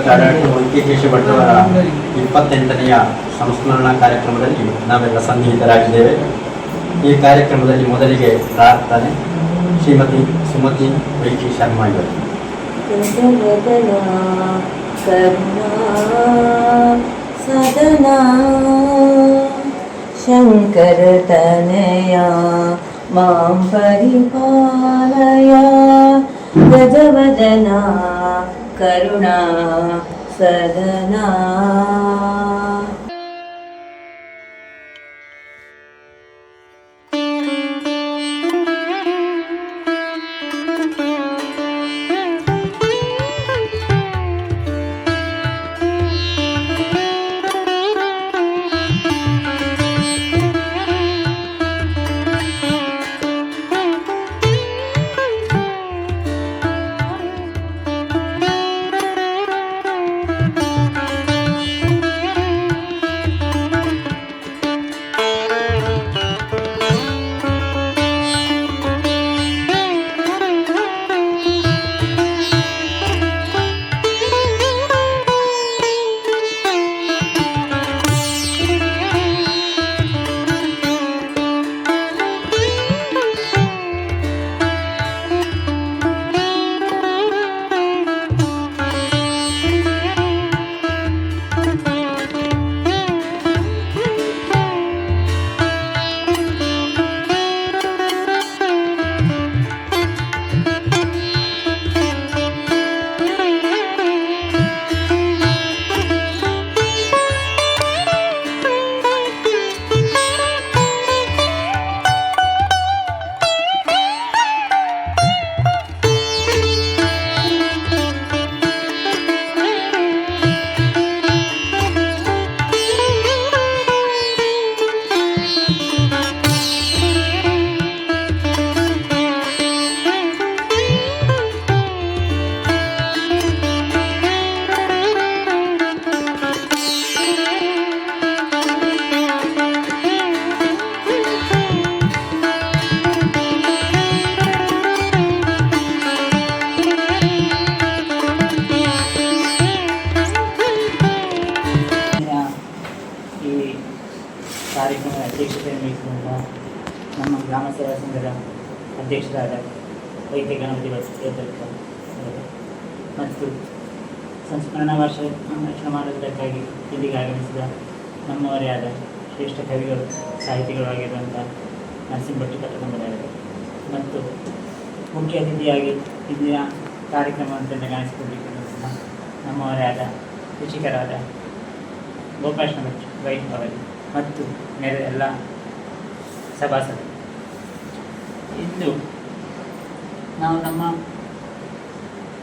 ದಿವಂಗತ ಡಾಕ್ಟರ್ ವೆಂಕಟೇಶ ಇಪ್ಪತ್ತೆಂಟನೆಯ ಸಂಸ್ಮರಣಾ ಕಾರ್ಯಕ್ರಮದಲ್ಲಿ ನಾವೆಲ್ಲ ಸನ್ನಿಹಿತರಾಗಿದ್ದೇವೆ. ಈ ಕಾರ್ಯಕ್ರಮದಲ್ಲಿ ಮೊದಲಿಗೆ ಪ್ರಾರ್ಥನೆ. ಶ್ರೀಮತಿ ಸುಮತಿ ವೈಕಿ ಶರ್ಮಾ ಇವರು. ಸದನಾ ಮಾಂ ಪರಿಪಾಲಯ ಗಜವದನ ಕರುಣಾ ಸದನಾ ಅಧ್ಯಕ್ಷರಾದ ವೈದ್ಯ ಗಣಪತಿ ಅವರು ಮತ್ತು ಸಂಸ್ಮರಣಾ ವರ್ಷ ಭಾಷಣ ಮಾಡುವುದಕ್ಕಾಗಿ ಇಲ್ಲಿಗೆ ಆಗಮಿಸಿದ ನಮ್ಮವರೇ ಆದ ಶ್ರೇಷ್ಠ ಕವಿಗಳು, ಸಾಹಿತಿಗಳು ಆಗಿರುವಂಥ ನರಸಿಂಹಟ್ಟಿ ಕಟ್ಟಕೊಂಡಿದ್ದಾರೆ ಮತ್ತು ಮುಖ್ಯ ಅತಿಥಿಯಾಗಿ ಇಂದಿನ ಕಾರ್ಯಕ್ರಮವನ್ನು ಕಾಣಿಸಿಕೊಂಡಿರುವಂತಹ ನಮ್ಮವರೇ ಆದ ಕೃಷಿಕರಾದ ಗೋಪಾಲಕೃಷ್ಣ ವೈಟ್ ಅವರಿಗೆ ಮತ್ತು ನೆರೆ ಎಲ್ಲ ಸಭಾಸದರು. ಇಂದು ನಾವು ನಮ್ಮ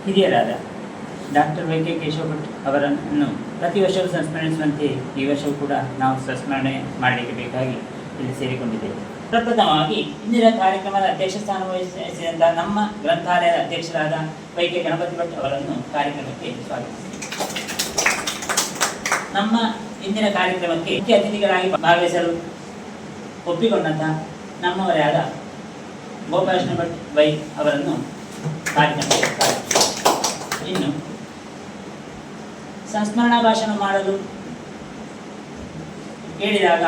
ಹಿರಿಯರಾದ doctor Y K Keshava Bhat ಅವರನ್ನು ಪ್ರತಿ ವರ್ಷವೂ ಸಂಸ್ಮರಣಿಸುವಂತೆ ಈ ವರ್ಷವೂ ಕೂಡ ನಾವು ಸಂಸ್ಮರಣೆ ಮಾಡಲಿಕ್ಕೆ ಬೇಕಾಗಿ ಇಲ್ಲಿ ಸೇರಿಕೊಂಡಿದ್ದೇವೆ. ಪ್ರಪ್ರಥಮವಾಗಿ ಇಂದಿನ ಕಾರ್ಯಕ್ರಮದ ಅಧ್ಯಕ್ಷ ಸ್ಥಾನ ವಹಿಸಿದಂತಹ ನಮ್ಮ ಗ್ರಂಥಾಲಯದ ಅಧ್ಯಕ್ಷರಾದ ವೈ ಕೆ ಗಣಪತಿ ಭಟ್ ಅವರನ್ನು ಕಾರ್ಯಕ್ರಮಕ್ಕೆ ಸ್ವಾಗತಿಸಿ ನಮ್ಮ ಇಂದಿನ ಕಾರ್ಯಕ್ರಮಕ್ಕೆ ಮುಖ್ಯ ಅತಿಥಿಗಳಾಗಿ ಭಾಗವಹಿಸಲು ಒಪ್ಪಿಕೊಂಡಂತಹ ನಮ್ಮವರೇ ಆದ ಗೋಪಾಲಕೃಷ್ಣ ಭಟ್ ವೈ ಅವರನ್ನು ಕಾರ್ಯಕ್ರಮಕ್ಕೆ. ಇನ್ನು ಸಂಸ್ಮರಣಾ ಭಾಷಣ ಮಾಡಲು ಕೇಳಿದಾಗ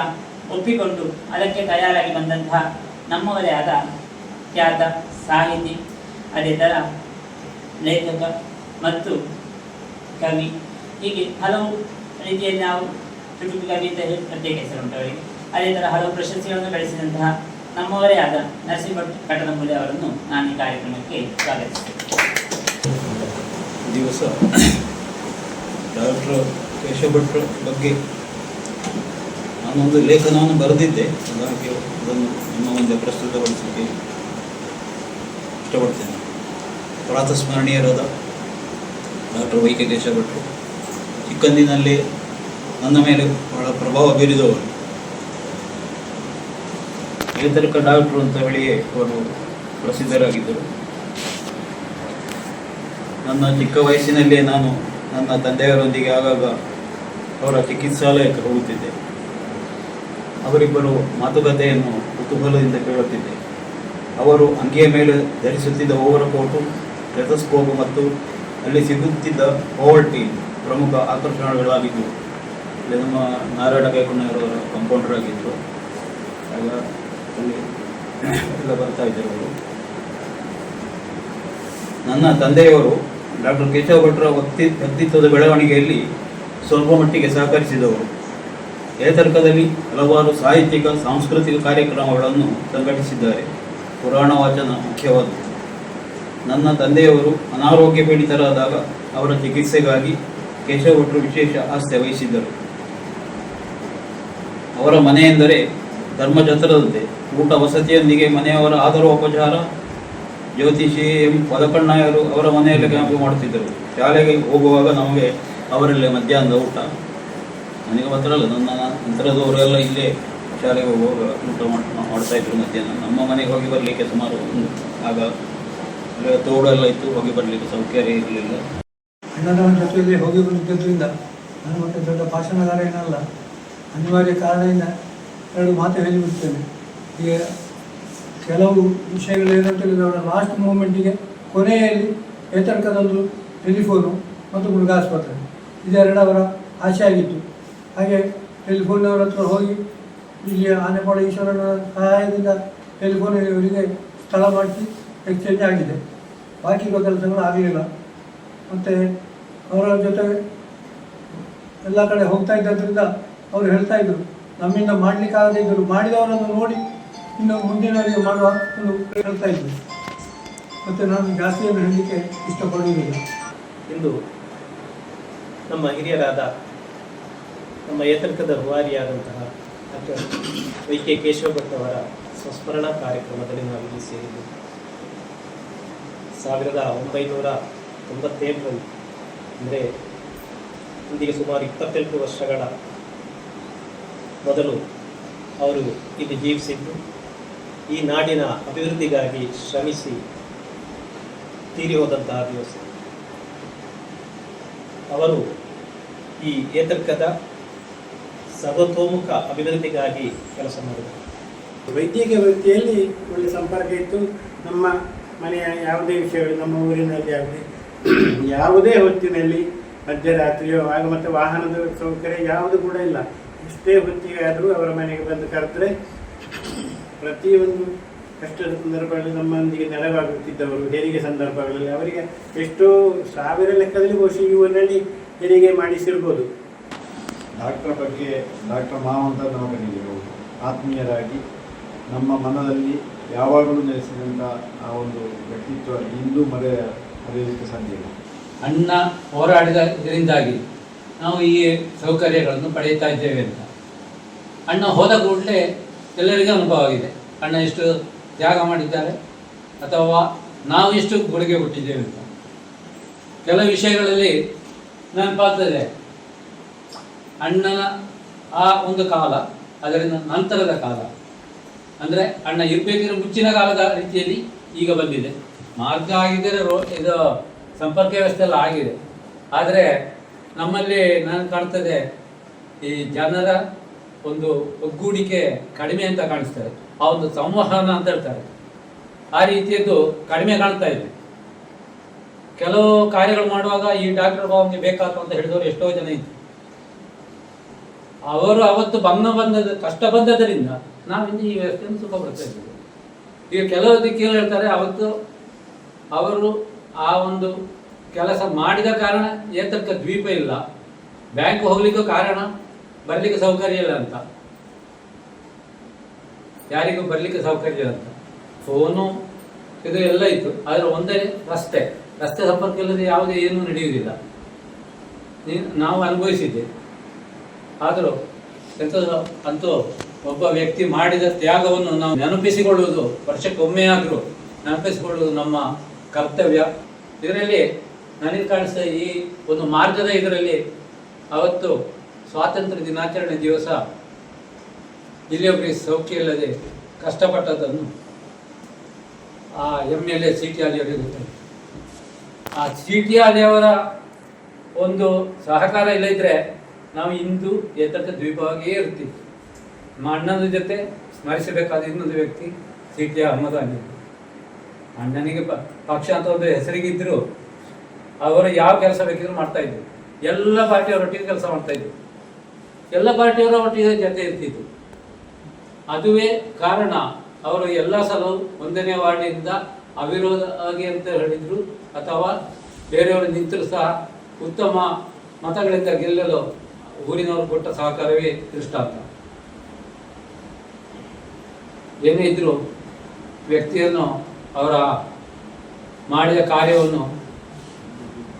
ಒಪ್ಪಿಕೊಂಡು ಅದಕ್ಕೆ ತಯಾರಾಗಿ ಬಂದಂತಹ ನಮ್ಮವರೇ ಆದ ಖ್ಯಾತ ಸಾಹಿತಿ ಅದೇ ಥರ ಲೇಖಕ ಮತ್ತು ಕವಿ ಹೀಗೆ ಹಲವು ರೀತಿಯಲ್ಲಿ ನಾವು ಚುಟುಕು ಕವಿ ಅಂತ ಹೇಳಿ ಪ್ರತ್ಯೇಕ ಹೆಸರುಂಟು ಅವರಿಗೆ ಅದೇ ಥರ ಹಲವು ಪ್ರಶಸ್ತಿಗಳನ್ನು ಗಳಿಸಿದಂತಹ ನಮ್ಮವರೇ ಆದ ನರಸಿಂಹ ಕಟನಮೂಲೆ ಅವರನ್ನು ನಾನು ಈ ಕಾರ್ಯಕ್ರಮಕ್ಕೆ ಸ್ವಾಗತಿಸುತ್ತೇನೆ. ದಿವಸ ಡಾಕ್ಟರ್ ಕೇಶವ ಬಗ್ಗೆ ನಾನೊಂದು ಲೇಖನವನ್ನು ಬರೆದಿದ್ದೆ. ಹಾಗಾಗಿ ಅದನ್ನು ನಿಮ್ಮ ಮುಂದೆ ಪ್ರಸ್ತುತಪಡಿಸಲಿಕ್ಕೆ ಇಷ್ಟಪಡ್ತೇನೆ. ಪ್ರಾತಸ್ಮರಣೀಯರಾದ ಡಾಕ್ಟರ್ ವೈ ಕೆ ಚಿಕ್ಕಂದಿನಲ್ಲಿ ನನ್ನ ಮೇಲೆ ಬಹಳ ಪ್ರಭಾವ ಬೀರಿದವರು. ಏತರಿಕ ಡಾಕ್ಟರ್ ಅಂತ ಹೇಳಿ ಅವರು ಪ್ರಸಿದ್ಧರಾಗಿದ್ದರು. ನನ್ನ ಚಿಕ್ಕ ವಯಸ್ಸಿನಲ್ಲೇ ನಾನು ನನ್ನ ತಂದೆಯವರೊಂದಿಗೆ ಆಗಾಗ ಅವರ ಚಿಕಿತ್ಸಾಲಯಕ್ಕೆ ಹೋಗುತ್ತಿದ್ದೆ. ಅವರಿಬ್ಬರು ಮಾತುಕತೆಯನ್ನು ಕುತೂಹಲದಿಂದ ಕೇಳುತ್ತಿದ್ದೆ. ಅವರು ಅಂಗಿಯ ಮೇಲೆ ಧರಿಸುತ್ತಿದ್ದ ಓವರ್ ಕೋಟು ಟೆಥಸ್ಕೋಪ್ ಮತ್ತು ಅಲ್ಲಿ ಸಿಗುತ್ತಿದ್ದ ಪೋವರ್ಟಿ ಪ್ರಮುಖ ಆಕರ್ಷಣೆಗಳಾಗಿದ್ದವು ಇಲ್ಲಿ ನಮ್ಮ ನಾರಾಯಣ ಕೈಕೊಂಡವರ ಕಂಪೌಂಡರ್ ಆಗಿದ್ದರು. ಆಗ ಎಲ್ಲ ಬರ್ತಾ ಇದ್ದರು ನನ್ನ ತಂದೆಯವರು ಡಾಕ್ಟರ್ ಕೇಶವ ಭಟ್ರ ವ್ಯಕ್ತಿ ವ್ಯಕ್ತಿತ್ವದ ಬೆಳವಣಿಗೆಯಲ್ಲಿ ಸ್ವಲ್ಪ ಮಟ್ಟಿಗೆ ಸಹಕರಿಸಿದವರು. ಏತರ್ಕದಲ್ಲಿ ಹಲವಾರು ಸಾಹಿತ್ಯಿಕ, ಸಾಂಸ್ಕೃತಿಕ ಕಾರ್ಯಕ್ರಮಗಳನ್ನು ಸಂಘಟಿಸಿದ್ದಾರೆ. ಪುರಾಣ ವಾಚನ ಮುಖ್ಯವಾದ ನನ್ನ ತಂದೆಯವರು ಅನಾರೋಗ್ಯ ಪೀಡಿತರಾದಾಗ ಅವರ ಚಿಕಿತ್ಸೆಗಾಗಿ ಕೇಶವ ಭಟ್ರು ವಿಶೇಷ ಆಸ್ಥೆ ವಹಿಸಿದ್ದರು. ಅವರ ಮನೆ ಎಂದರೆ ಧರ್ಮಛತ್ರದಂತೆ ಊಟ ವಸತಿಯೊಂದಿಗೆ ಮನೆಯವರ ಆದರೋಪಚಾರ ಜ್ಯೋತಿಷಿ ಎಂ ಪದಕಣ್ಣಯ್ಯರು ಅವರ ಮನೆಯಲ್ಲಿ ಕ್ಯಾಂಪು ಮಾಡುತ್ತಿದ್ದರು. ಶಾಲೆಗೆ ಹೋಗುವಾಗ ನಮಗೆ ಅವರಲ್ಲೇ ಮಧ್ಯಾಹ್ನದ ಊಟ. ನನಗೆ ಮಾತ್ರ ಅಲ್ಲ, ನನ್ನ ನಂತರದವರೆಲ್ಲ ಇಲ್ಲೇ ಶಾಲೆಗೆ ಹೋಗುವಾಗ ಊಟ ಮಾಡ್- ಮಾಡ್ತಾ ಇದ್ರು ಮಧ್ಯಾಹ್ನ. ನಮ್ಮ ಮನೆಗೆ ಹೋಗಿ ಬರಲಿಕ್ಕೆ ಸುಮಾರು ಆಗ ತೋಡೆಲ್ಲ ಇತ್ತು, ಹೋಗಿ ಬರಲಿಕ್ಕೆ ಸೌಕರ್ಯ ಇರಲಿಲ್ಲ. ಅಣ್ಣನವರ ಜೊತೆಯಲ್ಲಿ ಹೋಗಿ ಬಂದಿದ್ದರಿಂದ ನಾನು ಮತ್ತೆ ದೊಡ್ಡ ಭಾಷಣಗಾರ ಏನಲ್ಲ ಅನಿವಾರ್ಯ ಕಾರಣದಿಂದ ಎರಡು ಮಾತು ಹೇಳಿಬಿಡ್ತೇನೆ. ಈಗ ಕೆಲವು ವಿಷಯಗಳು ಏನಂತ ಹೇಳಿದ್ರೆ ಅವರ ಲಾಸ್ಟ್ ಮೂಮೆಂಟಿಗೆ ಕೊನೆಯಲ್ಲಿ ಏತರ್ಕದೊಂದು ಟೆಲಿಫೋನು ಮತ್ತು ಮೃಗಾಸ್ಪತ್ರೆ ಇದೆರಡು ಅವರ ಆಸೆ ಆಗಿತ್ತು. ಹಾಗೆ ಟೆಲಿಫೋನ್ನವರ ಹತ್ರ ಹೋಗಿ ಇಲ್ಲಿ ಆನೆಪಾಳ ಈಶ್ವರನ ಸಹಾಯದಿಂದ ಟೆಲಿಫೋನ್ ಇವರಿಗೆ ಸ್ಥಳ ಮಾಡಿಸಿ ಎಕ್ಸ್ಚೇಂಜ್ ಆಗಿದೆ. ಬಾಕಿ ಕೆಲಸಗಳು ಆಗಲಿಲ್ಲ ಮತ್ತು ಅವರ ಜೊತೆ ಎಲ್ಲ ಕಡೆ ಹೋಗ್ತಾ ಇದ್ದರಿಂದ ಅವರು ಹೇಳ್ತಾ ಇದ್ದರು ನಮ್ಮಿಂದ ಮಾಡಲಿಕ್ಕಾಗದೇ ಇದ್ದರು ಮಾಡಿದವರನ್ನು ನೋಡಿ ಇನ್ನು ಮುಂದಿನವರಿಗೆ ಮಾಡುವ ಒಂದು ಹೇಳ್ತಾ ಇದ್ದೆ ಮತ್ತು ನಾನು ಜಾಸ್ತಿಯನ್ನು ಹೇಳಲಿಕ್ಕೆ ಇಷ್ಟಪಡುವುದಿಲ್ಲ. ಇಂದು ನಮ್ಮ ಹಿರಿಯರಾದ ನಮ್ಮ ಏತರ್ಕದ ರೂವಾರಿಯಾದಂತಹ doctor Y K Keshava Bhat ಅವರ ಸಂಸ್ಮರಣಾ ಕಾರ್ಯಕ್ರಮದಲ್ಲಿ ನಾವು ಇಲ್ಲಿ ಸೇರಿದ್ದು ಸಾವಿರದ ಒಂಬೈನೂರ ತೊಂಬತ್ತೇಳರಲ್ಲಿ, ಅಂದರೆ ಇಂದಿಗೆ ಸುಮಾರು ಇಪ್ಪತ್ತೆಂಟು ವರ್ಷಗಳ ಮೊದಲು ಅವರು ಇಲ್ಲಿ ಜೀವಿಸಿದ್ದು. ಈ ನಾಡಿನ ಅಭಿವೃದ್ಧಿಗಾಗಿ ಶ್ರಮಿಸಿ ತೀರಿ ಹೋದಂತಹ ದಿವಸ. ಅವರು ಈ ಏತರ್ಕದ ಸರ್ವತೋಮುಖ ಅಭಿವೃದ್ಧಿಗಾಗಿ ಕೆಲಸ ಮಾಡಿದರು. ವೈದ್ಯಕೀಯ ವೃತ್ತಿಯಲ್ಲಿ ಒಳ್ಳೆ ಸಂಪರ್ಕ ಇತ್ತು. ನಮ್ಮ ಮನೆಯ ಯಾವುದೇ ವಿಷಯಗಳು, ನಮ್ಮ ಊರಿನಲ್ಲಿ ಆಗಲಿ ಯಾವುದೇ ಹೊತ್ತಿನಲ್ಲಿ ಮಧ್ಯರಾತ್ರಿಯೋ ಆಗ ಮತ್ತೆ ವಾಹನದ ಸೌಕರ್ಯ ಯಾವುದು ಕೂಡ ಇಲ್ಲ. ಎಷ್ಟೇ ಹೊತ್ತಿಗೆ ಆದರೂ ಅವರ ಮನೆಗೆ ಬಂದು ಕರೆದ್ರೆ ಪ್ರತಿಯೊಂದು ಕಷ್ಟದ ಸಂದರ್ಭಗಳಲ್ಲಿ ನಮ್ಮೊಂದಿಗೆ ನೆರವಾಗುತ್ತಿದ್ದವರು ಹೆರಿಗೆ ಸಂದರ್ಭಗಳಲ್ಲಿ ಅವರಿಗೆ ಎಷ್ಟೋ ಸಾವಿರ ಲೆಕ್ಕದಲ್ಲಿ ಬಹುಶಃ ಈ ಊರಿನಲ್ಲಿ ಹೆರಿಗೆ ಮಾಡಿಸಿರ್ಬೋದು. ಡಾಕ್ಟರ್ ಬಗ್ಗೆ ಡಾಕ್ಟರ್ ಮಾವಂತ ನಮಗನಿಗೆ ಆತ್ಮೀಯರಾಗಿ ನಮ್ಮ ಮನದಲ್ಲಿ ಯಾವಾಗಲೂ ನೆಲೆಸಿದಂಥ ಆ ಒಂದು ವ್ಯಕ್ತಿತ್ವ ಇಂದು ಮರೆ ಮರೆಯಲಿಕ್ಕೆ ಸಾಧ್ಯ ಇಲ್ಲ. ಅಣ್ಣ ಹೋರಾಡಿದ ಇದರಿಂದಾಗಿ ನಾವು ಈ ಸೌಕರ್ಯಗಳನ್ನು ಪಡೆಯುತ್ತಾ ಇದ್ದೇವೆ ಅಂತ. ಅಣ್ಣ ಹೋದ ಕೂಡಲೇ ಎಲ್ಲರಿಗೂ ಅನುಭವ ಆಗಿದೆ. ಅಣ್ಣ ಎಷ್ಟು ತ್ಯಾಗ ಮಾಡಿದ್ದಾರೆ, ಅಥವಾ ನಾವು ಎಷ್ಟು ಕೊಡುಗೆ ಕೊಟ್ಟಿದ್ದೇವೆ ಅಂತ. ಕೆಲವು ವಿಷಯಗಳಲ್ಲಿ ನಾನು ಪಾತ್ರದೆ ಅಣ್ಣನ ಆ ಒಂದು ಕಾಲ, ಅದರಿಂದ ನಂತರದ ಕಾಲ, ಅಂದರೆ ಅಣ್ಣ ಇರಬೇಕಿರೋ ಮುಂಚಿನ ಕಾಲದ ರೀತಿಯಲ್ಲಿ ಈಗ ಬಂದಿದೆ. ಮಾರ್ಗ ಆಗಿದ್ದರೆ ರೋ, ಇದು ಸಂಪರ್ಕ ವ್ಯವಸ್ಥೆ ಎಲ್ಲ ಆಗಿದೆ. ಆದರೆ ನಮ್ಮಲ್ಲಿ ನಾನು ಕಾಣ್ತದೆ ಈ ಜನರ ಒಂದು ಒಗ್ಗೂಡಿಕೆ ಕಡಿಮೆ ಅಂತ ಕಾಣಿಸ್ತಾರೆ ಆ ಒಂದು ಸಂವಹನ ಅಂತ ಹೇಳ್ತಾರೆ. ಆ ರೀತಿಯದ್ದು ಕಡಿಮೆ ಕಾಣ್ತಾ ಇದೆ. ಕೆಲವು ಕಾರ್ಯಗಳು ಮಾಡುವಾಗ ಈ ಡಾಕ್ಟರ್ ಬಾಬುಗೆ ಬೇಕಾತು ಅಂತ ಹೇಳಿದವರು ಎಷ್ಟೋ ಜನ ಇತ್ತು ಅವರು ಅವತ್ತು ಬಂದ ಬಂದದ ಕಷ್ಟ ಬಂದದರಿಂದ ನಾವಿಂದು ಈ ವ್ಯವಸ್ಥೆಯನ್ನು ಸುಖ ಬರ್ತಾ ಇದ್ದೇವೆ. ಈಗ ಕೆಲವು ದಿಕ್ಕಿಗಳು ಹೇಳ್ತಾರೆ, ಅವತ್ತು ಅವರು ಆ ಒಂದು ಕೆಲಸ ಮಾಡಿದ ಕಾರಣ ಏತಕ್ಕ ದ್ವೀಪ ಇಲ್ಲ. ಬ್ಯಾಂಕ್ ಹೋಗ್ಲಿಕ್ಕೂ ಕಾರಣ ಬರ್ಲಿಕ್ಕೆ ಸೌಕರ್ಯ ಇಲ್ಲ ಅಂತ. ಯಾರಿಗೂ ಬರ್ಲಿಕ್ಕೆ ಸೌಕರ್ಯ ಇಲ್ಲ ಅಂತ. ಫೋನು, ಇದು ಎಲ್ಲ ಇತ್ತು. ಆದರೆ ಒಂದೇ ರಸ್ತೆ. ರಸ್ತೆ ಸಂಪರ್ಕ ಇಲ್ಲದೆ ಯಾವುದೇ ಏನೂ ನಡೆಯುವುದಿಲ್ಲ. ನಾವು ಅನುಭವಿಸಿದ್ದೆ. ಆದರೂ ಎಂತ ಅಂತೂ ಒಬ್ಬ ವ್ಯಕ್ತಿ ಮಾಡಿದ ತ್ಯಾಗವನ್ನು ನಾವು ನೆನಪಿಸಿಕೊಳ್ಳುವುದು, ವರ್ಷಕ್ಕೊಮ್ಮೆ ಆದರೂ ನೆನಪಿಸಿಕೊಳ್ಳುವುದು ನಮ್ಮ ಕರ್ತವ್ಯ. ಇದರಲ್ಲಿ ನನಗೆ ಕಾಣಿಸ್ತಾ ಈ ಒಂದು ಮಾರ್ಗದ ಇದರಲ್ಲಿ ಅವತ್ತು ಸ್ವಾತಂತ್ರ್ಯ ದಿನಾಚರಣೆ ದಿವಸ ಇಲ್ಲಿಯೊಬ್ಬರಿಗೆ ಸೌಖ್ಯ ಇಲ್ಲದೆ ಕಷ್ಟಪಟ್ಟದ್ದನ್ನು ಆ M L A C T ಆಲಿಯವರಿಗೆ ಗೊತ್ತಾಯಿತು. ಆ ಸಿ ಟಿ ಆಲಿಯವರ ಒಂದು ಸಹಕಾರ ಇಲ್ಲದಿದ್ದರೆ ನಾವು ಇಂದು ಎತ್ತರದ ದ್ವೀಪವಾಗಿಯೇ ಇರ್ತೀವಿ. ನಮ್ಮ ಅಣ್ಣನ ಜೊತೆ ಸ್ಮರಿಸಬೇಕಾದ ಇನ್ನೊಂದು ವ್ಯಕ್ತಿ ಸಿ ಟಿ ಅಹಮದ್ ಅಣ್ಣನಿಗೆ ಪ- ಪಕ್ಷ ಅಂತ ಒಂದು ಹೆಸರಿಗಿದ್ದರು ಅವರು ಯಾವ ಕೆಲಸ ಬೇಕಿದ್ರು ಮಾಡ್ತಾಯಿದ್ರು ಎಲ್ಲ ಪಾರ್ಟಿಯವರೊಟ್ಟಿಗೆ ಕೆಲಸ ಮಾಡ್ತಾ ಇದ್ರು. ಎಲ್ಲ ಪಾರ್ಟಿಯವರ ಒಟ್ಟಿಗೆ ಜೊತೆ ಇರ್ತಿತ್ತು ಅದುವೇ ಕಾರಣ, ಅವರು ಎಲ್ಲ ಸಲ ಒಂದನೇ ವಾರ್ಡಿನಿಂದ ಅವಿರೋಧ ಆಗಿ ಅಂತ ಹೇಳಿದ್ರು, ಅಥವಾ ಬೇರೆಯವರು ನಿಂತರೂ ಸಹ ಉತ್ತಮ ಮತಗಳಿಂದ ಗೆಲ್ಲಲು ಊರಿನವರು ಕೊಟ್ಟ ಸಹಕಾರವೇ ದೃಷ್ಟಾಂತ ಏನೇ ಇದ್ರೂ ವ್ಯಕ್ತಿಯನ್ನು ಅವರ ಮಾಡಿದ ಕಾರ್ಯವನ್ನು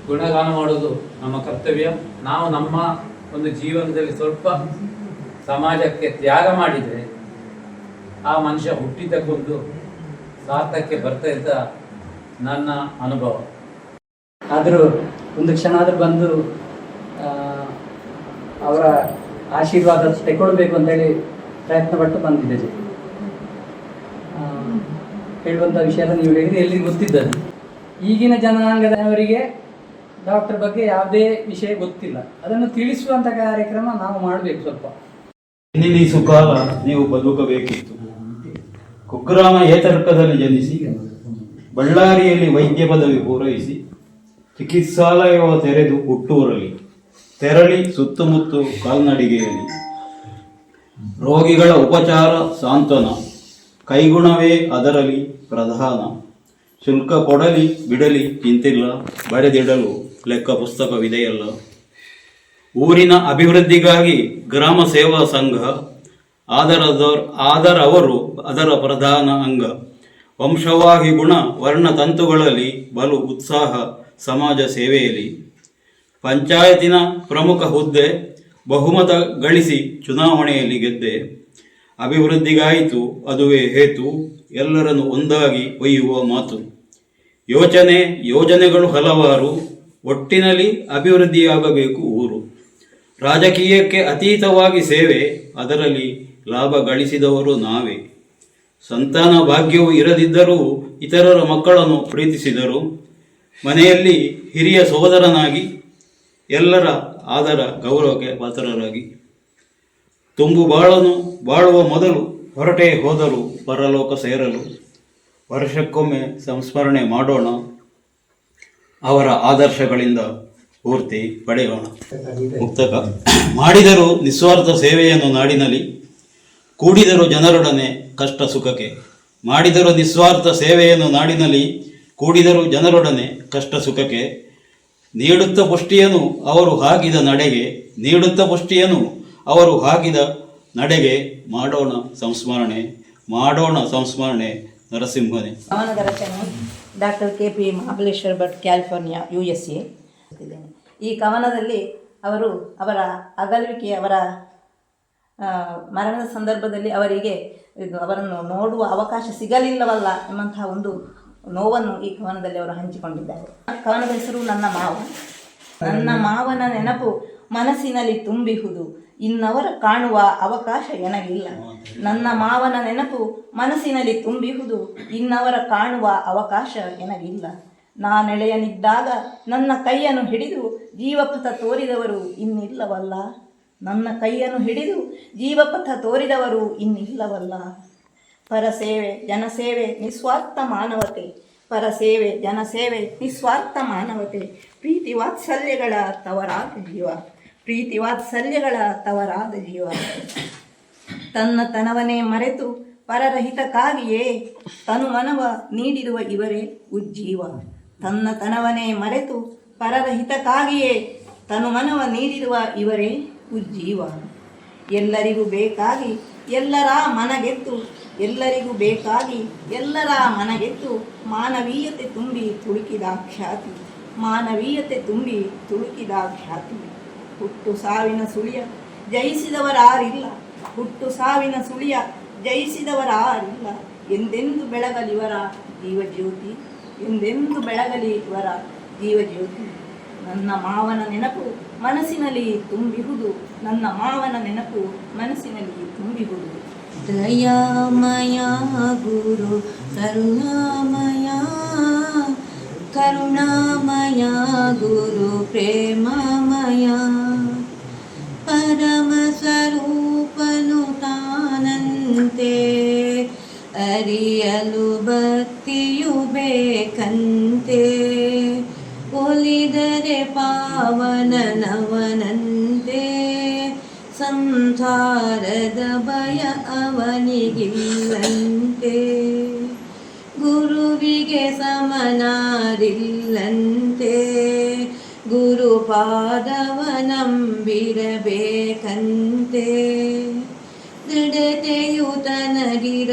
ಗುಣಗಾನ ಮಾಡುವುದು ನಮ್ಮ ಕರ್ತವ್ಯ. ನಾವು ನಮ್ಮ ಒಂದು ಜೀವನದಲ್ಲಿ ಸ್ವಲ್ಪ ಸಮಾಜಕ್ಕೆ ತ್ಯಾಗ ಮಾಡಿದರೆ ಆ ಮನುಷ್ಯ ಹುಟ್ಟಿದ್ದಕ್ಕೊಂದು ಸಾರ್ಥಕ್ಕೆ ಬರ್ತಾ ಇದ್ದ ನನ್ನ ಅನುಭವ. ಆದರೂ ಒಂದು ಕ್ಷಣ ಆದರೂ ಬಂದು ಅವರ ಆಶೀರ್ವಾದ ತೆಗೊಳ್ಬೇಕು ಅಂತೇಳಿ ಪ್ರಯತ್ನ ಪಟ್ಟು ಬಂದಿದ್ದೇನೆ ಹೇಳುವಂಥ ವಿಷಯ ನೀವು ಹೇಳಿದ್ರೆ ಎಲ್ಲಿ ಗೊತ್ತಿದ್ದದು ಈಗಿನ ಜನಾಂಗದವರಿಗೆ ಡಾಕ್ಟರ್ ಬಗ್ಗೆ ಯಾವುದೇ ವಿಷಯ ಗೊತ್ತಿಲ್ಲ. ಅದನ್ನು ತಿಳಿಸುವಂತ ಕಾರ್ಯಕ್ರಮ ನಾವು ಮಾಡಬೇಕು ಸ್ವಲ್ಪ. ಎನ್ನಿಲಿಸು ಕಾಲ ನೀವು ಬದುಕಬೇಕಿತ್ತು. ಕುಗ್ರಾಮ ಏತರ್ಕದಲ್ಲಿ ಜನಿಸಿ, ಬಳ್ಳಾರಿಯಲ್ಲಿ ವೈದ್ಯ ಪದವಿ ಪೂರೈಸಿ, ಚಿಕಿತ್ಸಾಲಯವ ತೆರೆದು ಹುಟ್ಟೂರಲ್ಲಿ, ತೆರಳಿ ಸುತ್ತಮುತ್ತ ಕಾಲ್ನಡಿಗೆಯಲ್ಲಿ. ರೋಗಿಗಳ ಉಪಚಾರ ಸಾಂತ್ವನ, ಕೈಗುಣವೇ ಅದರಲ್ಲಿ ಪ್ರಧಾನ. ಶುಲ್ಕ ಕೊಡಲಿ, ಬಿಡಲಿ ಚಿಂತಿಲ್ಲ ಬರೆದಿಡಲು. ಲೆಕ್ಕ ಪುಸ್ತಕವಿದೆಯಲ್ಲ ಊರಿನ ಅಭಿವೃದ್ಧಿಗಾಗಿ ಗ್ರಾಮ ಸೇವಾ ಸಂಘ, ಆದರದವರು, ಆದರವರು, ಅದರ ಪ್ರಧಾನ ಅಂಗ. ವಂಶವಾಹಿ ಗುಣ, ವರ್ಣ ತಂತುಗಳಲ್ಲಿ ಬಲು ಉತ್ಸಾಹ, ಸಮಾಜ ಸೇವೆಯಲ್ಲಿ. ಪಂಚಾಯತಿನ ಪ್ರಮುಖ ಹುದ್ದೆ, ಬಹುಮತ ಗಳಿಸಿ ಚುನಾವಣೆಯಲ್ಲಿ ಗೆದ್ದೆ. ಅಭಿವೃದ್ಧಿಗಾಯಿತು, ಅದುವೇ ಹೇತು, ಎಲ್ಲರನ್ನು ಒಂದಾಗಿ ಒಯ್ಯುವ ಮಾತು. ಯೋಚನೆ, ಯೋಜನೆಗಳು ಹಲವಾರು ಒಟ್ಟಿನಲ್ಲಿ ಅಭಿವೃದ್ಧಿಯಾಗಬೇಕು ಊರು. ರಾಜಕೀಯಕ್ಕೆ ಅತೀತವಾಗಿ ಸೇವೆ, ಅದರಲ್ಲಿ ಲಾಭ ಗಳಿಸಿದವರು ನಾವೇ. ಸಂತಾನ ಭಾಗ್ಯವು ಇರದಿದ್ದರೂ ಇತರರ ಮಕ್ಕಳನ್ನು ಪ್ರೀತಿಸಿದರು. ಮನೆಯಲ್ಲಿ ಹಿರಿಯ ಸಹೋದರನಾಗಿ, ಎಲ್ಲರ ಆದರ ಗೌರವಕ್ಕೆ ಪಾತ್ರರಾಗಿ. ತುಂಬು ಬಾಳನು, ಬಾಳುವ ಮೊದಲು ಹೊರಟೇ ಹೋದರು, ಪರಲೋಕ ಸೇರಲು. ವರ್ಷಕ್ಕೊಮ್ಮೆ ಸಂಸ್ಮರಣೆ ಮಾಡೋಣ. ಅವರ ಆದರ್ಶಗಳಿಂದ ಪೂರ್ತಿ ಪಡೆಯೋಣ. ಮುಕ್ತಕ. ಮಾಡಿದರು ನಿಸ್ವಾರ್ಥ ಸೇವೆಯನ್ನು ನಾಡಿನಲ್ಲಿ ಕೂಡಿದರು ಜನರೊಡನೆ ಕಷ್ಟ ಸುಖಕ್ಕೆ. ಮಾಡಿದರು ನಿಸ್ವಾರ್ಥ ಸೇವೆಯನ್ನು ನಾಡಿನಲ್ಲಿ ಕೂಡಿದರು ಜನರೊಡನೆ ಕಷ್ಟ ಸುಖಕ್ಕೆ. ನೀಡುತ್ತ ಪುಷ್ಟಿಯನು ಅವರು ಹಾಕಿದ ನಡೆಗೆ ನೀಡುತ್ತ ಪುಷ್ಟಿಯನು ಅವರು ಹಾಕಿದ ನಡೆಗೆ ಮಾಡೋಣ ಸಂಸ್ಮರಣೆ ಮಾಡೋಣ ಸಂಸ್ಮರಣೆ ನರಸಿಂಹನೇ. Doctor K P Mahabaleshwara Bhat, California, U S A. ಈ ಕವನದಲ್ಲಿ ಅವರು ಅವರ ಅಗಲುವಿಕೆ, ಅವರ ಮರಣದ ಸಂದರ್ಭದಲ್ಲಿ ಅವರಿಗೆ ಇದು ಅವರನ್ನು ನೋಡುವ ಅವಕಾಶ ಸಿಗಲಿಲ್ಲವಲ್ಲ ಎಂಬಂತಹ ಒಂದು ನೋವನ್ನು ಈ ಕವನದಲ್ಲಿ ಅವರು ಹಂಚಿಕೊಂಡಿದ್ದಾರೆ. ಕವನದ ಹೆಸರು ನನ್ನ ಮಾವ. ನನ್ನ ಮಾವನ ನೆನಪು ಮನಸ್ಸಿನಲ್ಲಿ ತುಂಬಿಹುದು. ಇನ್ನವರ ಕಾಣುವ ಅವಕಾಶ ಎನಗಿಲ್ಲ. ನನ್ನ ಮಾವನ ನೆನಪು ಮನಸ್ಸಿನಲ್ಲಿ ತುಂಬಿಹುದು ಇನ್ನವರ ಕಾಣುವ ಅವಕಾಶ ಎನಗಿಲ್ಲ. ನಾನೆಳೆಯನಿದ್ದಾಗ ನನ್ನ ಕೈಯನ್ನು ಹಿಡಿದು ಜೀವಪಥ ತೋರಿದವರು ಇನ್ನಿಲ್ಲವಲ್ಲ. ನನ್ನ ಕೈಯನ್ನು ಹಿಡಿದು ಜೀವಪಥ ತೋರಿದವರು ಇನ್ನಿಲ್ಲವಲ್ಲ. ಪರಸೇವೆ ಜನಸೇವೆ ನಿಸ್ವಾರ್ಥ ಮಾನವತೆ. ಪರಸೇವೆ ಜನಸೇವೆ ನಿಸ್ವಾರ್ಥ ಮಾನವತೆ. ಪ್ರೀತಿ ವಾತ್ಸಲ್ಯಗಳ ತವರಾದ ಜೀವ. ಪ್ರೀತಿ ವಾತ್ಸಲ್ಯಗಳ ತವರಾದ ಜೀವ. ತನ್ನ ತನವನೇ ಮರೆತು ಪರರಹಿತಕ್ಕಾಗಿಯೇ ತನು ಮನವ ನೀಡಿರುವ ಇವರೇ ಉಜ್ಜೀವ. ತನ್ನ ತನವನೇ ಮರೆತು ಪರರಹಿತಕ್ಕಾಗಿಯೇ ತನು ಮನವ ನೀಡಿರುವ ಇವರೇ ಉಜ್ಜೀವ. ಎಲ್ಲರಿಗೂ ಬೇಕಾಗಿ ಎಲ್ಲರ ಮನಗೆತ್ತು, ಎಲ್ಲರಿಗೂ ಬೇಕಾಗಿ ಎಲ್ಲರ ಮನಗೆತ್ತು ಮಾನವೀಯತೆ ತುಂಬಿ ತುಳುಕಿದ ಖ್ಯಾತಿ, ಮಾನವೀಯತೆ ತುಂಬಿ ತುಳುಕಿದ ಖ್ಯಾತಿ. ಹುಟ್ಟು ಸಾವಿನ ಸುಳಿಯ ಜಯಿಸಿದವರಾರಿಲ್ಲ ಹುಟ್ಟು ಸಾವಿನ ಸುಳಿಯ ಜಯಿಸಿದವರಾರಿಲ್ಲ ಎಂದೆಂದು ಬೆಳಗಲಿವರ ಜೀವಜ್ಯೋತಿ, ಎಂದೆಂದು ಬೆಳಗಲಿ ಇವರ ಜೀವಜ್ಯೋತಿ. ನನ್ನ ಮಾವನ ನೆನಪು ಮನಸ್ಸಿನಲ್ಲಿ ತುಂಬಿಹುದು, ನನ್ನ ಮಾವನ ನೆನಪು ಮನಸ್ಸಿನಲ್ಲಿ ತುಂಬಿಹುದು. ದಯಾಮಯ ಗುರು, ಕರುಣಾಮಯ ಕರುಣಾಮಯ ಗುರು ಪ್ರೇಮಮಯ ಪರಮ ಸ್ವರೂಪನು ತಾನಂತೆ ಅರಿಯಲು ಭಕ್ತಿಯು ಬೇಕಂತೆ ಒಲಿದ ಅವನನವನಂತೆ ಸಂಸಾರದ ಭಯ ಸಮನಾರಿಲ್ಲಂತೆ ಗುರುಪಾದವನಂಬಿರಬೇಕಂತೆ. ದೃಢತೆಯು ತನಗಿರಬೇಕಂತೆ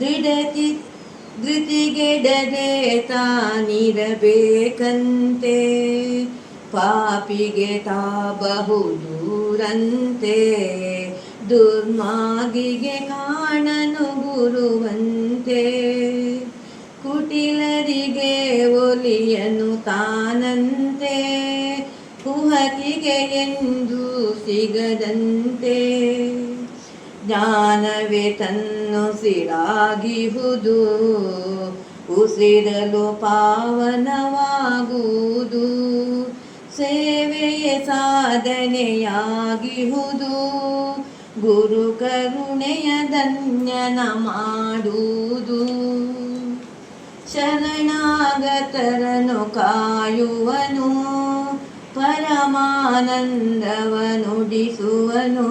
ದೃಢತಿ ಧೃತಿಗೆಡದೆ ತಾನಿರಬೇಕಂತೆ. ಪಾಪಿಗೆ ತಾ ಬಹುದೂರಂತೆ ದುರ್ಮಾಗಿಗೆ ಕಾಣನು ಗುರುವಂತೆ ಕುಟಿಲರಿಗೆ ಒಲಿಯನು ತಾನಂತೆ ಕುಹಕಿಗೆ ಎಂದು ಸಿಗದಂತೆ. ಜ್ಞಾನವೇ ತನ್ನುಸಿರಾಗಿಹುದು ಉಸಿರಲು ಪಾವನವಾಗುವುದು. ಸೇವೆಯ ಸಾಧನೆಯಾಗಿಹುದು, ಗುರು ಕರುಣೆಯ ಧನ್ಯನ ಮಾಡುವುದು. ಶರಣಾಗತರನು ಕಾಯುವನು ಪರಮಾನಂದವನುಡಿಸುವನು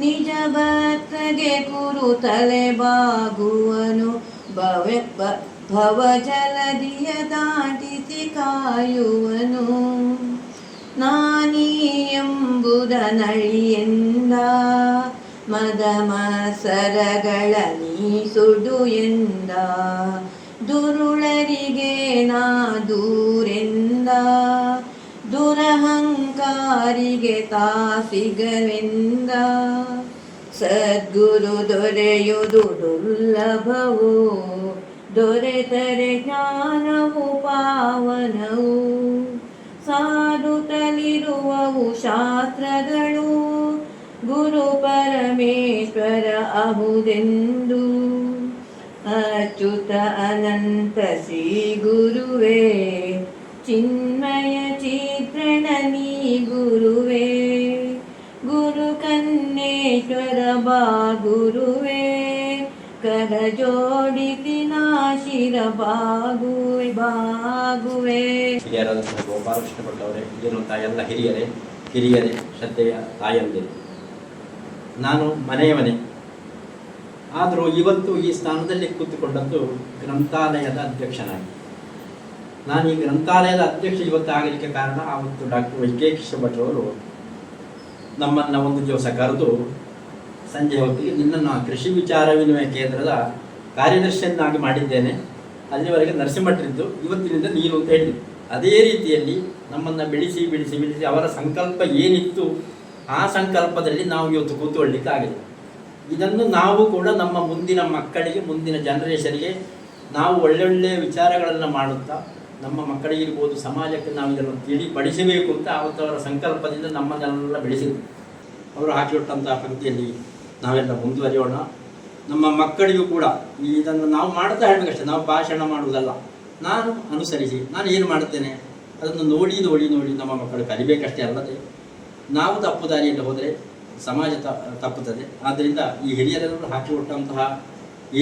ನಿಜ ಭಕ್ತಗೆ ಕುರು ತಲೆಬಾಗುವನು ಭವ ಜಲದಿಯ ದಾಟಿಸಿ ಕಾಯುವನು. ನಾನೀ ಎಂಬುದ ನಳಿಯಿಂದ ಮದಮ ಮಸರಗಳ ನೀ ಸುಡು ಎಂದ ದುರುಳರಿಗೆ ನಾ ದೂರೆಂದ ದುರಹಂಕಾರಿಗೆ ತಾ ಸಿಗವೆಂದ ಸದ್ಗುರು ದೊರೆಯುವುದು ದುರ್ಲಭವೋ? ದೊರೆತರೆ ಜ್ಞಾನವು ಪಾವನವು? ಸಾಧುತ್ತಲಿರುವವು ಶಾಸ್ತ್ರಗಳು? ಗುರು ಪರಮೇಶ್ವರ ಅಹುದೆಂದು? ಅಚ್ಯುತ ಅನಂತ ಶ್ರೀ ಗುರುವೇ ಚಿನ್ಮಯ ಚಿತ್ರಣ ನೀ ಗುರುವೇ ಗುರು ಕನ್ನೇಶ್ವರ ಬಾ ಗುರುವೇ ಕರ ಜೋಡಿಸಿ ನಾಶಿರ ಬಾಗುವೆ ಬಾಗುವೆ ಹಿರಿಯರಾದಂತಹ ಗೋಪಾಲಕೃಷ್ಣ ಭಟ್ ಅವರೇ ಇಲ್ಲಿರುವಂತಹ ಎಲ್ಲ ಹಿರಿಯರೇ ಹಿರಿಯರೇ ಶ್ರದ್ಧೆಯ ತಾಯಂದಿರು ನಾನು ಮನೆಯವನೇ ಆದರೂ ಇವತ್ತು ಈ ಸ್ಥಾನದಲ್ಲಿ ಕೂತುಕೊಂಡದ್ದು ಗ್ರಂಥಾಲಯದ ಅಧ್ಯಕ್ಷನಾಗಿ. ನಾನು ಈ ಗ್ರಂಥಾಲಯದ ಅಧ್ಯಕ್ಷ ಇವತ್ತು ಆಗಲಿಕ್ಕೆ ಕಾರಣ ಆವತ್ತು ಡಾಕ್ಟರ್ ವೈ ಕೆ ಭಟ್ರವರು ನಮ್ಮನ್ನು ಒಂದು ದಿವಸ ಕರೆದು, ಸಂಜೆ ಹೊತ್ತಿಗೆ ನಿನ್ನನ್ನು ಕೃಷಿ ವಿಚಾರ ವಿನಿಮಯ ಕೇಂದ್ರದ ಕಾರ್ಯದರ್ಶಿಯನ್ನಾಗಿ ಮಾಡಿದ್ದೇನೆ. ಅಲ್ಲಿವರೆಗೆ ನರಸಿಂಹಟ್ರಿದ್ದು, ಇವತ್ತಿನಿಂದ ನೀನು ಅಂತ ಹೇಳಿದ್ರು. ಅದೇ ರೀತಿಯಲ್ಲಿ ನಮ್ಮನ್ನು ಬೆಳೆಸಿ ಬೆಳೆಸಿ ಬೆಳೆಸಿ ಅವರ ಸಂಕಲ್ಪ ಏನಿತ್ತು ಆ ಸಂಕಲ್ಪದಲ್ಲಿ ನಾವು ಇವತ್ತು ಕೂತ್ಕೊಳ್ಳಿಕ್ಕೆ ಇದನ್ನು ನಾವು ಕೂಡ ನಮ್ಮ ಮುಂದಿನ ಮಕ್ಕಳಿಗೆ, ಮುಂದಿನ ಜನರೇಷನ್ಗೆ ನಾವು ಒಳ್ಳೊಳ್ಳೆಯ ವಿಚಾರಗಳನ್ನು ಮಾಡುತ್ತಾ, ನಮ್ಮ ಮಕ್ಕಳಿಗಿರ್ಬೋದು ಸಮಾಜಕ್ಕೆ ನಾವು ಇದನ್ನು ತಿಳಿಪಡಿಸಬೇಕು ಅಂತ ಅವತ್ತವರ ಸಂಕಲ್ಪದಿಂದ ನಮ್ಮನ್ನೆಲ್ಲ ಬೆಳೆಸಿದ್ರು ಅವರು ಹಾಕಿಕೊಟ್ಟಂತಹ ಪಂಕ್ತಿಯಲ್ಲಿ ನಾವೆಲ್ಲ ಮುಂದುವರಿಯೋಣ. ನಮ್ಮ ಮಕ್ಕಳಿಗೂ ಕೂಡ ಇದನ್ನು ನಾವು ಮಾಡ್ತಾ ಹೇಳಬೇಕಷ್ಟೇ ನಾವು ಭಾಷಣ ಮಾಡುವುದಲ್ಲ. ನಾನು ಅನುಸರಿಸಿ, ನಾನು ಏನು ಮಾಡುತ್ತೇನೆ, ಅದನ್ನು ನೋಡಿ ನೋಡಿ ನೋಡಿ ನಮ್ಮ ಮಕ್ಕಳು ಕಲಿಬೇಕಷ್ಟೇ ಅಲ್ಲದೆ, ನಾವು ತಪ್ಪು ದಾರಿಯಲ್ಲಿ ಹೋದರೆ ಸಮಾಜ ತಪ್ಪುತ್ತದೆ. ಆದ್ದರಿಂದ ಈ ಹಿರಿಯರೆಲ್ಲರೂ ಹಾಕಿಕೊಟ್ಟಂತಹ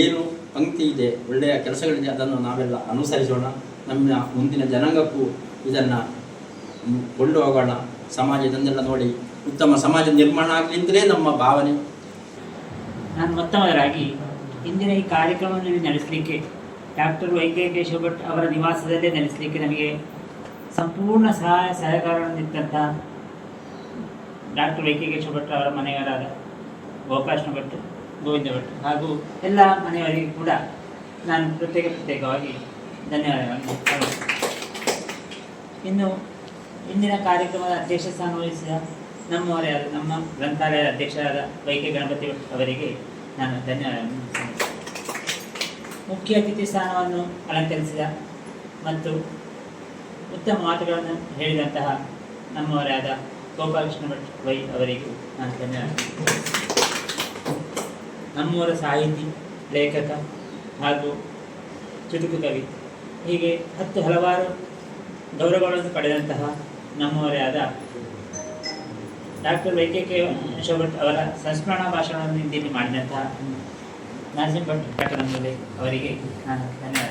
ಏನು ಪಂಕ್ತಿ ಇದೆ, ಒಳ್ಳೆಯ ಕೆಲಸಗಳಿದೆ, ಅದನ್ನು ನಾವೆಲ್ಲ ಅನುಸರಿಸೋಣ. ನಮ್ಮ ಮುಂದಿನ ಜನಾಂಗಕ್ಕೂ ಇದನ್ನು ಕೊಂಡು ಹೋಗೋಣ. ಸಮಾಜ ಇದನ್ನೆಲ್ಲ ನೋಡಿ, ಉತ್ತಮ ಸಮಾಜ ನಿರ್ಮಾಣ ಆಗಲಿ ಅಂತಲೇ ನಮ್ಮ ಭಾವನೆ. ನಾನು ಮೊತ್ತ ಮೊದಲಾಗಿ ಇಂದಿನ ಈ ಕಾರ್ಯಕ್ರಮವನ್ನು ನಡೆಸಲಿಕ್ಕೆ doctor Y K Keshava Bhat ಅವರ ನಿವಾಸದಲ್ಲೇ ನಡೆಸಲಿಕ್ಕೆ ನಮಗೆ ಸಂಪೂರ್ಣ ಸಹಾಯ ಸಹಕಾರವನ್ನಿತ್ತಂಥ doctor Y K Keshava Bhat ಅವರ ಮನೆಯವರಾದ ಗೋಪಾಲಕೃಷ್ಣ ಭಟ್ ಗೋವಿಂದ ಭಟ್ ಹಾಗೂ ಎಲ್ಲ ಮನೆಯವರಿಗೂ ಕೂಡ ನಾನು ಪ್ರತ್ಯೇಕ ಪ್ರತ್ಯೇಕವಾಗಿ ಧನ್ಯವಾದಗಳನ್ನು. ಇನ್ನು ಇಂದಿನ ಕಾರ್ಯಕ್ರಮದ ಅಧ್ಯಕ್ಷ ಸ್ಥಾನ ವಹಿಸಿದ ನಮ್ಮವರೇ ಆದ, ನಮ್ಮ ಗ್ರಂಥಾಲಯದ ಅಧ್ಯಕ್ಷರಾದ ವೈಕೆ ಗಣಪತಿ ಭಟ್ ಅವರಿಗೆ ನಾನು ಧನ್ಯವಾದಗಳನ್ನು. ಮುಖ್ಯ ಅತಿಥಿ ಸ್ಥಾನವನ್ನು ಅಲಂಕರಿಸಿದ ಮತ್ತು ಉತ್ತಮ ಮಾತುಗಳನ್ನು ಹೇಳಿದಂತಹ ನಮ್ಮವರೇ ಆದ ಗೋಪಾಲಕೃಷ್ಣ ಭಟ್ ವೈ ಅವರಿಗೂ ನಾನು ಧನ್ಯವಾದ. ನಮ್ಮವರ ಸಾಹಿತಿ, ಲೇಖಕ ಹಾಗೂ ಚುಟುಕು ಕವಿ. ಹೀಗೆ ಹತ್ತು ಹಲವಾರು ಗೌರವಗಳನ್ನು ಪಡೆದಂತಹ ನಮ್ಮವರೇ ಆದ doctor Y K K Bhat ಅವರ ಸಂಸ್ಮರಣ ಭಾಷಣವನ್ನು ಇಂದಿಲ್ಲಿ ಮಾಡಿದಂತಹ ನರಸಿಂಹ ಭಟ್ ಪಟ್ಟಣದಲ್ಲಿ ಅವರಿಗೆ ನಾನು ಧನ್ಯವಾದ.